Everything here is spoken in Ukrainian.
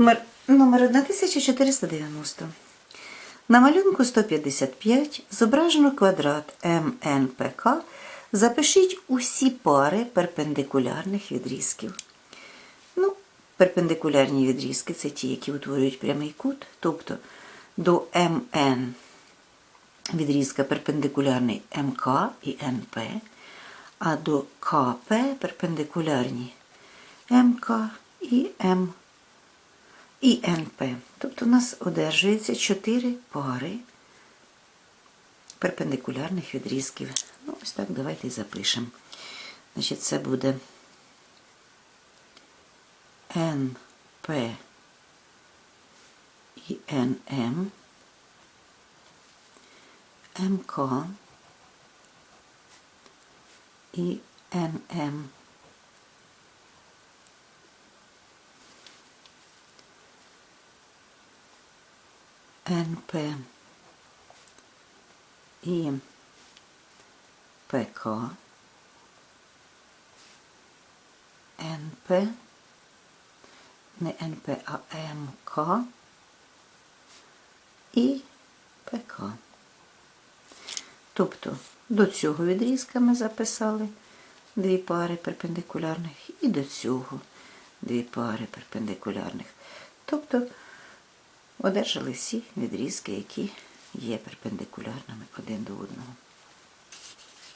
Номер, номер 1490. На малюнку 155 зображено квадрат МНПК. Запишіть усі пари перпендикулярних відрізків. Ну, перпендикулярні відрізки це ті, які утворюють прямий кут, тобто до МН відрізка перпендикулярний МК і НП, а до КП перпендикулярні МК і М і НП. Тобто у нас одержується 4 пари перпендикулярних відрізків. Ну, ось так давайте і запишемо. Значить, це буде НП і НМ, МК і НМ. НП і ПК, НП, не НП, а МК і ПК. Тобто до цього відрізка ми записали дві пари перпендикулярних і до цього дві пари перпендикулярних. Тобто одержали всі відрізки, які є перпендикулярними один до одного.